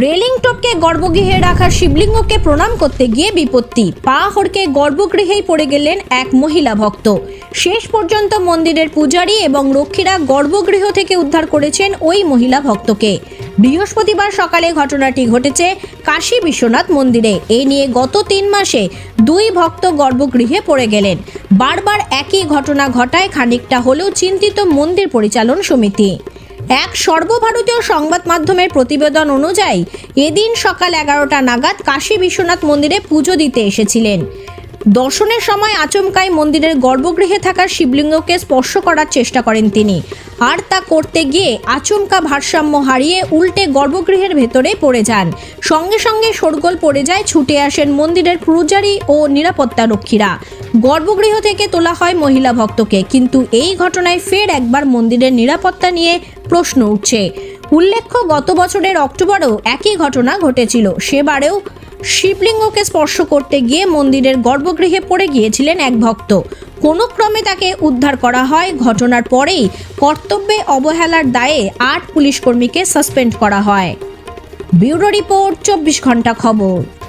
Railing টপকে গর্ভগৃহে রাখা শিবলিঙ্গকে প্রণাম করতে গিয়ে বিপত্তি। পা হড়কে গর্ভগৃহেই পড়ে গেলেন এক মহিলা ভক্ত। শেষ পর্যন্ত মন্দিরের পূজারী এবং রক্ষীরা গর্ভগৃহ থেকে উদ্ধার করেছেন ওই মহিলা ভক্তকে। বৃহস্পতিবার সকালে ঘটনাটি ঘটেছে কাশী বিশ্বনাথ মন্দিরে। এ নিয়ে গত তিন মাসে দুই ভক্ত গর্ভগৃহে পড়ে গেলেন। বারবার একই ঘটনা ঘটায় খানিকটা হলেও চিন্তিত মন্দির পরিচালন সমিতি। এক সর্বভারতীয় সংবাদ মাধ্যমের প্রতিবেদন অনুযায়ী, এদিন সকাল এগারোটা নাগাদ কাশী বিশ্বনাথ মন্দিরে পুজো দিতে এসেছিলেন। দর্শনের সময় আচমকাই মন্দিরের গর্ভগৃহে থাকা শিবলিঙ্গকে স্পর্শ করার চেষ্টা করেন তিনি। আর তা করতে গিয়ে আচমকা ভারসাম্য হারিয়ে উল্টে গর্ভগৃহের ভেতরে পড়ে যান। সঙ্গে সঙ্গে শোরগোল পড়ে যায়, ছুটে আসেন মন্দিরের পূজারী ও নিরাপত্তা রক্ষীরা গর্ভগৃহ থেকে তোলা হয় মহিলা ভক্তকে। কিন্তু এই ঘটনায় ফের একবার মন্দিরের নিরাপত্তা নিয়ে প্রশ্ন উঠছে। উল্লেখ্য, গত বছরের অক্টোবরেও একই ঘটনা ঘটেছিল। সেবারেও শিবলিঙ্গকে স্পর্শ করতে গিয়ে মন্দিরের গর্ভগৃহে পড়ে গিয়েছিলেন এক ভক্ত। কোনো ক্রমে তাকে উদ্ধার করা হয়। ঘটনার পরেই কর্তব্যে অবহেলার দায়ে আট পুলিশ কর্মীকে সাসপেন্ড করা হয়। ব্যুরো রিপোর্ট, চব্বিশ ঘণ্টা খবর।